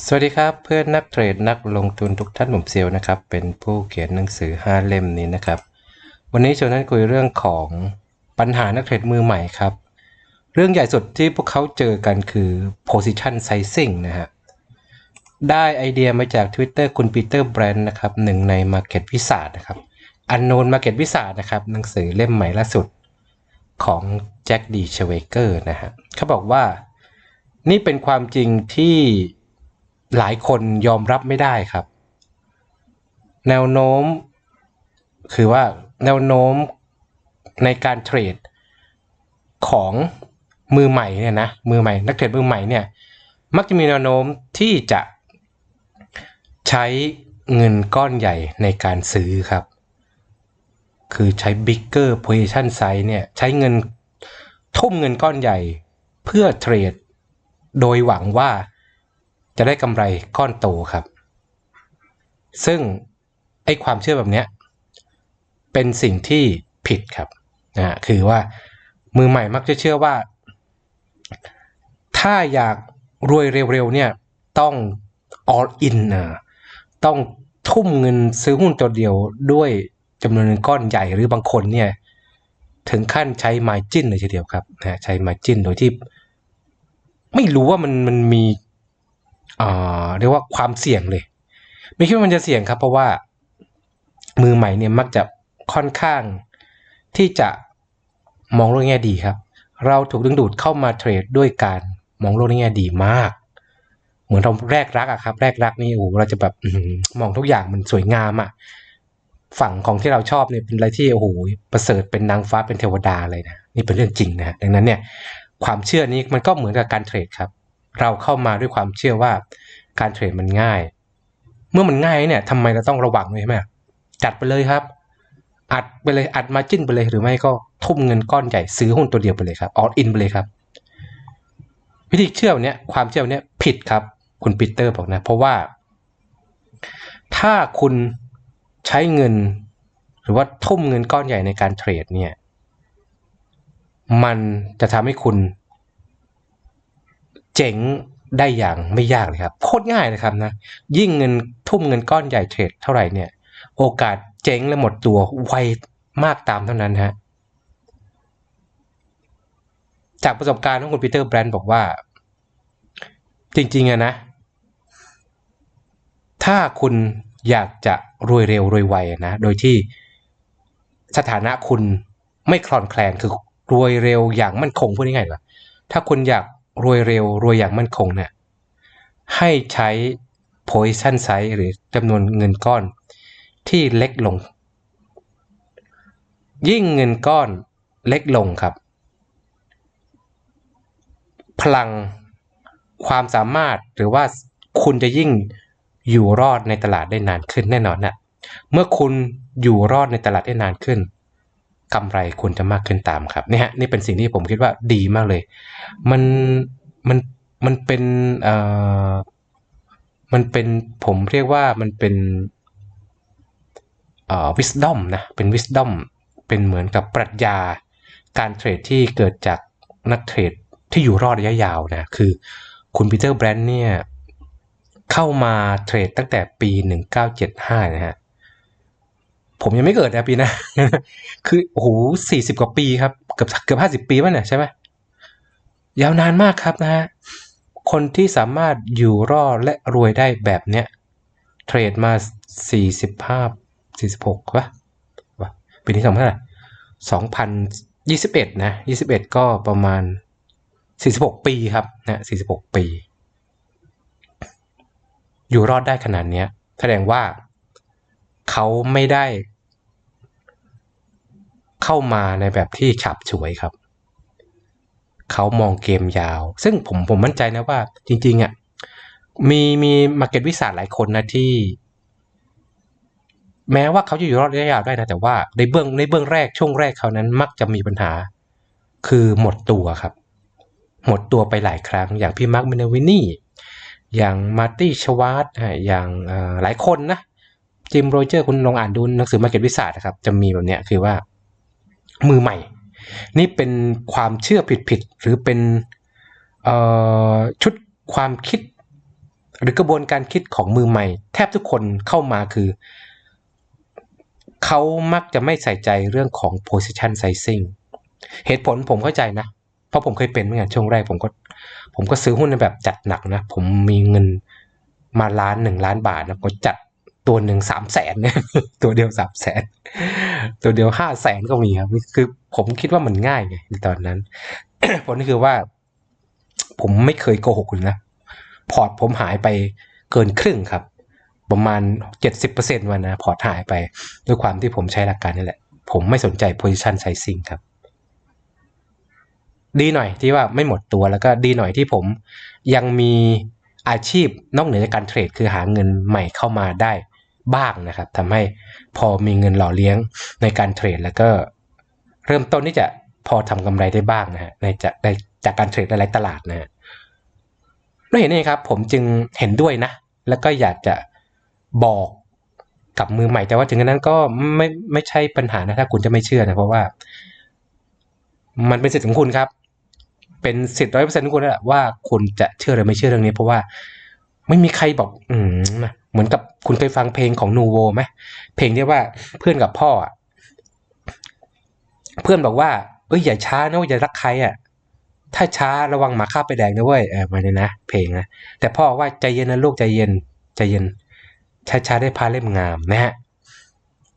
สวัสดีครับเพื่อนนักเทรดนักลงทุนทุกท่านผมเซลนะครับ เป็นผู้เขียนหนังสือ 5 เล่มนี้นะครับ วันนี้ชวนนั้นคุยเรื่องของปัญหานักเทรดมือใหม่ครับ เรื่องใหญ่สุดที่พวกเขาเจอกันคือ position sizing นะฮะได้ไอเดียมาจาก Twitter คุณปีเตอร์แบรนด์นะครับหนึ่งใน Market วิสานะครับ Unknown Market วิสานะครับหนังสือเล่มใหม่ล่าสุดของแจ็คดีเชเวเกอร์นะฮะเขาบอกว่านี่เป็นความจริงที่ หลายคนยอมรับไม่ได้ครับ แนวโน้ม คือว่าแนวโน้มในการเทรดของมือใหม่เนี่ยนะมือใหม่ นักเทรดมือใหม่เนี่ยมักจะมีแนวโน้มที่จะใช้เงินก้อนใหญ่ในการซื้อครับ คือใช้ bigger position size เนี่ยใช้เงินทุ่มเงินก้อนใหญ่เพื่อเทรด โดยหวังว่า จะได้กำไรก้อนโตครับ ซึ่งไอ้ความเชื่อแบบเนี้ยเป็นสิ่งที่ผิดครับนะคือว่ามือใหม่มักจะเชื่อว่า ถ้าอยากรวยเร็วๆเนี่ยต้อง all in นะต้องทุ่มเงินซื้อหุ้นตัวเดียวด้วยจำนวนเงินก้อนใหญ่หรือบางคนเนี่ยถึงขั้นใช้ margin เลยทีเดียวครับนะใช้ margin โดยที่ ไม่รู้ว่ามันมันมี เรียกว่าความเสี่ยงเลย ไม่คิดว่ามันจะเสี่ยงครับ เพราะว่ามือใหม่เนี่ยมักจะค่อนข้างที่จะมองโลกในแง่ดีครับ เราถูกดึงดูดเข้ามาเทรดด้วยการมองโลกในแง่ดีมาก เหมือนเราแรกรักอะครับ แรกรักนี่โอ้โหเราจะแบบมองทุกอย่างมันสวยงามอะฝั่งของที่เราชอบเนี่ยเป็นอะไรที่โอ้โหประเสริฐเป็นนางฟ้าเป็นเทวดาเลยนะนี่เป็นเรื่องจริงนะดังนั้นเนี่ยความเชื่อนี้มันก็เหมือนกับการเทรดครับ เราเข้ามาด้วยความเชื่อว่าการเทรดมันง่าย เมื่อมันง่ายเนี่ยทำไมเราต้องระวังเลยใช่ไหมจัดไปเลยครับ อัดไปเลยอัดมาจิ้นไปเลยหรือไม่ก็ทุ่มเงินก้อนใหญ่ซื้อหุ้นตัวเดียวไปเลยครับออ l อินไปเลยครับ วิธีเชื่อเนี้ยความเชื่อเนี้ยผิดครับ คุณปีเตอร์บอกนะ เพราะว่า ถ้าคุณใช้เงิน หรือว่าทุ่มเงินก้อนใหญ่ในการเทรดเนี่ย มันจะทำให้คุณ เจ๋งได้อย่างไม่ยากเลยครับโคตรง่ายเลยครับนะยิ่งเงินทุ่มเงินก้อนใหญ่เทรดเท่าไหร่เนี่ย โอกาสเจ๊งและหมดตัวไวมากตามเท่านั้นฮะจากประสบการณ์ของคุณปีเตอร์แบรนด์บอกว่า จริงๆอะนะ ถ้าคุณอยากจะรวยเร็วรวยไวนะ โดยที่สถานะคุณไม่คลอนแคลนคือรวยเร็วอย่างมั่นคงพูดง่ายๆว่าถ้าคุณอยาก รวยเร็วรวยอย่างมั่นคงเนี่ยให้ใช้ position size หรือจำนวนเงินก้อนที่เล็กลง ยิ่งเงินก้อนเล็กลงครับ พลังความสามารถหรือว่าคุณจะยิ่งอยู่รอดในตลาดได้นานขึ้นแน่นอนนะเมื่อคุณอยู่รอดในตลาดได้นานขึ้น กำไรคุณจะมากขึ้นตามครับนี่ฮะนี่เป็นสิ่งที่ผมคิดว่าดีมากเลย มันมันมันเป็นเอ่อมันเป็นผมเรียกว่ามันเป็นเอ่อ wisdom นะเป็น wisdom เป็นเหมือนกับปรัชญาการเทรดที่เกิดจากนักเทรดที่อยู่รอดระยะยาวนะคือคุณปีเตอร์แบรนด์เนี่ยเข้ามาเทรดตั้งแต่ปี 1975 นะฮะ ผมยังไม่เกิดนะปีนะคือโอ้โหสี่สิบกว่าปีครับเกือบเกือบห้าสิบปีมั้งเนี่ยใช่ไหมยาวนานมากครับนะฮะคนที่สามารถอยู่รอดและรวยได้แบบเนี้ยเทรดมาสี่สิบห้าสี่สิบหกวะวะปีนี้สองพันเท่าไหร่สองพันยี่สิบเอ็ดนะยี่สิบเอ็ดก็ประมาณสี่สิบหกปีครับนะสี่สิบหกปี อยู่รอดได้ขนาดเนี้ย แสดงว่าเขาไม่ได้ เข้ามาในแบบที่ฉับฉวยครับ เขามองเกมยาว ซึ่งผมผมมั่นใจนะว่า จริงๆอะมีมีมาเก็ตวิสาหลายคนนะที่ แม้ว่าเขาจะอยู่รอดระยะยาวได้นะ แต่ว่าในเบื้องในเบื้องแรกช่วงแรกเขานั้นมักจะมีปัญหา คือหมดตัวครับ หมดตัวไปหลายครั้ง อย่างพี่มาร์คเมนวินี่อย่างมาร์ตี้ชวาร์ตอย่างหลายคนนะจิมโรเจอร์คุณลองอ่านดูหนังสือมาเก็ตวิสานะครับ จะมีแบบเนี้ยคือว่า มือใหม่ นี่เป็นความเชื่อผิดๆหรือเป็นชุดความคิด หรือกระบวนการคิดของมือใหม่ แทบทุกคนเข้ามาคือ เขามักจะไม่ใส่ใจเรื่องของ position sizing เหตุผลผมเข้าใจนะ เพราะผมเคยเป็นเหมือนกันช่วงแรกผมก็ ผมก็ซื้อหุ้นในแบบจัดหนักนะ ผมมีเงินมาล้านหนึ่งล้านบาทนะผมจัด ตัวหนึ่งสามแสนเนี่ยตัวเดียวสามแสนตัวเดียวห้าแสนก็มีครับคือ ผมคิดว่ามันง่ายไงในตอนนั้นผลคือว่า ผมไม่เคยโกหกคุณนะพอร์ตผมหายไปเกินครึ่งครับ ประมาณ 70%วันนะพอร์ตหายไป ด้วยความที่ผมใช้หลักการนี่แหละ ผมไม่สนใจ position sizing ครับ ดีหน่อยที่ว่าไม่หมดตัวแล้วก็ดีหน่อยที่ผมยังมีอาชีพนอกเหนือจากการเทรดคือหาเงินใหม่เข้ามาได้ บ้างนะครับทำให้พอมีเงินหล่อเลี้ยงในการเทรดแล้วก็เริ่มต้นที่จะพอทำกำไรได้บ้างนะฮะในจากได้จากการเทรดหลายตลาดนะฮะด้วยเห็นนี่ครับผมจึงเห็นด้วยนะ แล้วก็อยากจะบอกกับมือใหม่แต่ว่าถึงกระนั้นก็ไม่ไม่ใช่ปัญหานะถ้าคุณจะไม่เชื่อนะเพราะว่า มันเป็นสิทธิ์ของคุณครับ เป็นสิทธิ์ร้อยเปอร์เซ็นต์ของคุณแล้วแหละว่าคุณจะเชื่อหรือไม่เชื่อเรื่องนี้ เพราะว่าไม่มีใครบอก อืม เหมือนกับคุณเคยฟังเพลงของนูโวไหมเพลงที่ว่าเพื่อนกับพ่ออะเพื่อนบอกว่า เอ้ยอย่าช้านะว้ยอย่ารักใครอะ ถ้าช้าระวังหมาข้าไปแดงนะเว้ยเออมาเนี่ยนะเพลงนะแต่พ่อว่าใจเย็นนะลูกใจเย็นใจเย็นช้าๆได้พาเล่มงามนะฮะ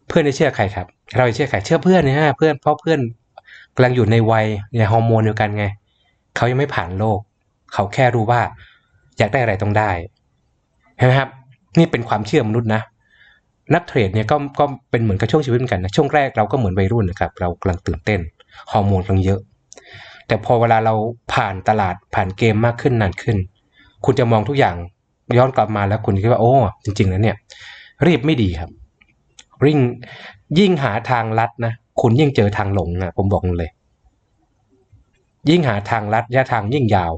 เพื่อนจะเชื่อใครครับ เราจะเชื่อใครเชื่อเพื่อนนะฮะเพื่อนเพราะเพื่อนกำลังอยู่ในวัยในฮอร์โมนเดียวกันไงเขายังไม่ผ่านโลก เขาแค่รู้ว่า อยากได้อะไรต้องได้เห็นไหมครับ นี่เป็นความเชื่อมนุษย์นะนักเทรดเนี่ยก็ก็เป็นเหมือนกับช่วงชีวิตเหมือนกันนะช่วงแรกเราก็เหมือนวัยรุ่นนะครับเรากำลังตื่นเต้นฮอร์โมนกำลังเยอะ แต่พอเวลาเราผ่านตลาดผ่านเกมมากขึ้นนานขึ้น คุณจะมองทุกอย่างย้อนกลับมาแล้วคุณคิดว่าโอ้จริงๆแล้วเนี่ยรีบไม่ดีครับริ่งยิ่งหาทางลัดนะคุณยิ่งเจอทางหลงนะผมบอกเลย ยิ่งหาทางลัดระยะทางยิ่งยาว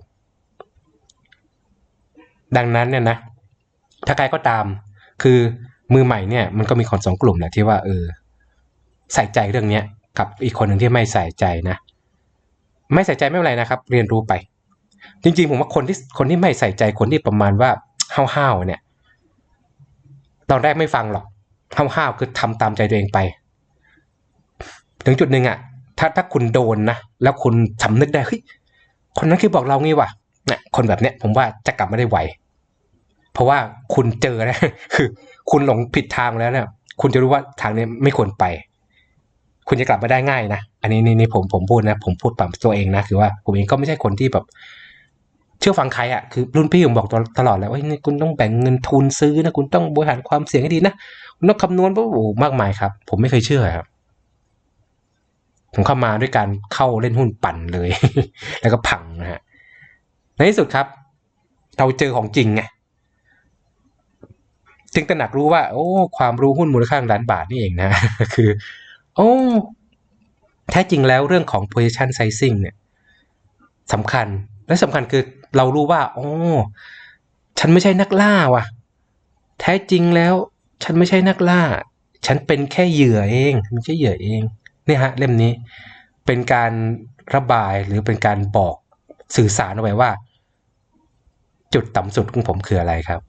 ดังนั้นเนี่ยนะ ถ้าใครก็ตาม คือมือใหม่เนี่ยมันก็มีคนสองกลุ่มแหละที่ว่าเออใส่ใจเรื่องเนี้ยกับอีกคนหนึ่งที่ไม่ใส่ใจนะ ไม่ใส่ใจไม่เป็นไรนะครับ เรียนรู้ไป จริงๆ ผมว่าคนที่คนที่ไม่ใส่ใจคนที่ประมาณว่าห้าวๆเนี่ย ตอนแรกไม่ฟังหรอกห้าวๆคือทำตามใจตัวเองไป ถึงจุดหนึ่งอะถ้าถ้าคุณโดนนะแล้วคุณสำนึกได้เฮ้ยคนนั้นคือบอกเรางี้ว่ะเนี่ยคนแบบเนี้ยผมว่าจะกลับไม่ได้ไว เพราะว่าคุณเจอแล้วคือ คุณหลงผิดทางแล้วเนี่ยคุณจะรู้ว่าทางนี้ไม่ควรไป คุณจะกลับมาได้ง่ายนะอันนี้นี่นี่ผมผมพูดนะ ผมพูดแบบตัวเองนะคือว่าผมเองก็ไม่ใช่คนที่แบบ เชื่อฟังใครอะคือรุ่นพี่ผมบอกตลอดแล้วว่าคุณต้องแบ่งเงินทุนซื้อนะคุณต้องบริหารความเสี่ยงให้ดีนะคุณต้องคำนวณว่าโอ้มากมายครับ ผมไม่เคยเชื่อครับผมเข้ามาด้วยการเข้าเล่นหุ้นปั่นเลย แล้วก็พังนะฮะในที่สุดครับ เราเจอของจริงไง จึงตระหนักรู้ว่า โอ้ ความรู้หุ้นมูลค่าล้านบาทนี่เองนะ คือ โอ้แท้จริงแล้วเรื่องของ position sizing เนี่ยสำคัญและสำคัญคือเรารู้ว่า โอ้ฉันไม่ใช่นักล่าว่ะ แท้จริงแล้ว ฉันไม่ใช่นักล่า ฉันเป็นแค่เหยื่อเองไม่ใช่เหยื่อเองเนี่ยฮะ เล่มนี้เป็นการระบายหรือเป็นการบอกสื่อสารเอาไว้ว่า จุดต่ำสุดของผมคืออะไรครับ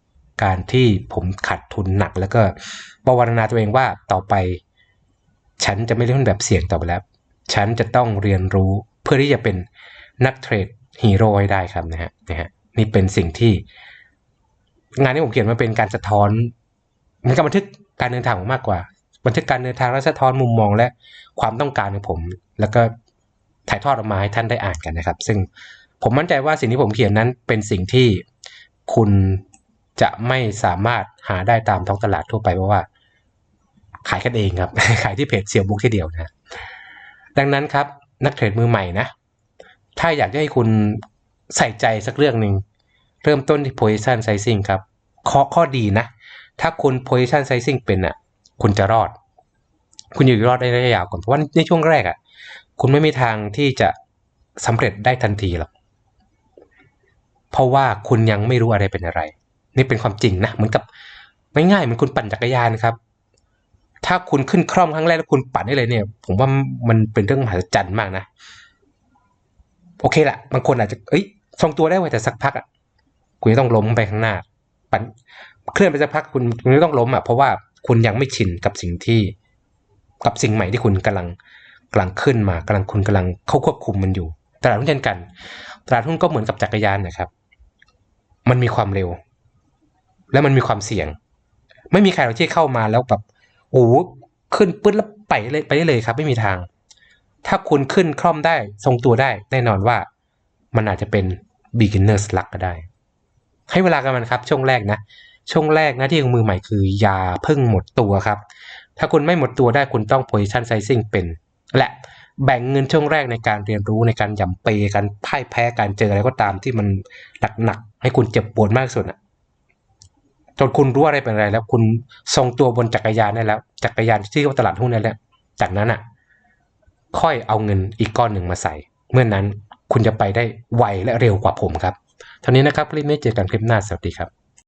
การที่ผมขาดทุนหนัก แล้วก็ประวรณาตัวเองว่าต่อไป ฉันจะไม่เล่นแบบเสี่ยงต่อไปแล้ว ฉันจะต้องเรียนรู้เพื่อที่จะเป็นนักเทรดฮีโร่ให้ได้ครับนะฮะนะฮะนี่เป็นสิ่งที่ งานที่ผมเขียนมาเป็นการสะท้อนมันก็บันทึกการเดินทางผมมากกว่า บันทึกการเดินทางและสะท้อนมุมมองและความต้องการของผม แล้วก็ถ่ายทอดออกมาให้ท่านได้อ่านกันนะครับ ซึ่งผมมั่นใจว่าสิ่งที่ผมเขียนนั้นเป็นสิ่งที่คุณ จะไม่สามารถหาได้ตามท้องตลาดทั่วไปเพราะว่า ขายกันเองครับ ขายที่เพจเซียวบุ๊กที่เดียวนะดังนั้นครับนักเทรดมือใหม่นะ ถ้าอยากให้คุณใส่ใจสักเรื่องหนึ่ง เริ่มต้นที่ position sizing ครับ ข้อข้อดีนะ ถ้าคุณ position sizing เป็นอะ คุณจะรอด คุณอยู่รอดได้ระยะยาวก่อนเพราะว่าในช่วงแรกอะ คุณไม่มีทางที่จะสำเร็จได้ทันทีหรอกเพราะว่าคุณยังไม่รู้อะไรเป็นอะไร นี่เป็นความจริงนะเหมือนกับไม่ง่ายเหมือนคุณปั่นจักรยานครับ ถ้าคุณขึ้นคร่อมครั้งแรกแล้วคุณปั่นได้เลยเนี่ย ผมว่ามันเป็นเรื่องมหัศจรรย์มากนะ โอเคละบางคนอาจจะเอ้ยทรงตัวได้ไวแต่สักพักอะคุณจะต้องล้มไปข้างหน้า ปั่นเคลื่อนไปสักพักคุณคุณก็ต้องล้มอะเพราะว่าคุณยังไม่ชินกับสิ่งที่กับสิ่งใหม่ที่คุณกำลังกำลังขึ้นมากำลังคุณกำลังเข้าควบคุมมันอยู่ ตลาดหุ้นเช่นกัน ตลาดหุ้นก็เหมือนกับจักรยานนะครับ มันมีความเร็ว และมันมีความเสี่ยง ไม่มีใครหรอกที่เข้ามาแล้วแบบโอ้ขึ้นปึ๊ดแล้วไปเลยไปได้เลยครับ ไม่มีทาง ถ้าคุณขึ้นคล่อมได้ทรงตัวได้ แน่นอนว่ามันอาจจะเป็น beginners luck ก็ได้ ให้เวลากันมันครับ ช่วงแรกนะ ช่วงแรกนะที่ของมือใหม่คืออย่าเพิ่งหมดตัวครับ ถ้าคุณไม่หมดตัวได้คุณต้อง position sizing เป็น และแบ่งเงินช่วงแรกในการเรียนรู้ในการย่ำเปการพ่ายแพ้การเจออะไรก็ตามที่มันหนักๆให้คุณเจ็บปวดมากที่สุดอะ จนคุณรู้อะไรเป็นอะไร แล้วคุณทรงตัวบนจักรยานได้แล้ว จักรยานที่ว่าตลาดหุ้นนั่แหละจากนั้นอะ ค่อยเอาเงินอีกก้อนหนึ่งมาใส่ เมื่อนนั้นคุณจะไปได้ไวและเร็วกว่าผมครับ เท่านี้นะครับคลิปนี้เจอกันคลิปหน้าสวัสดีครับ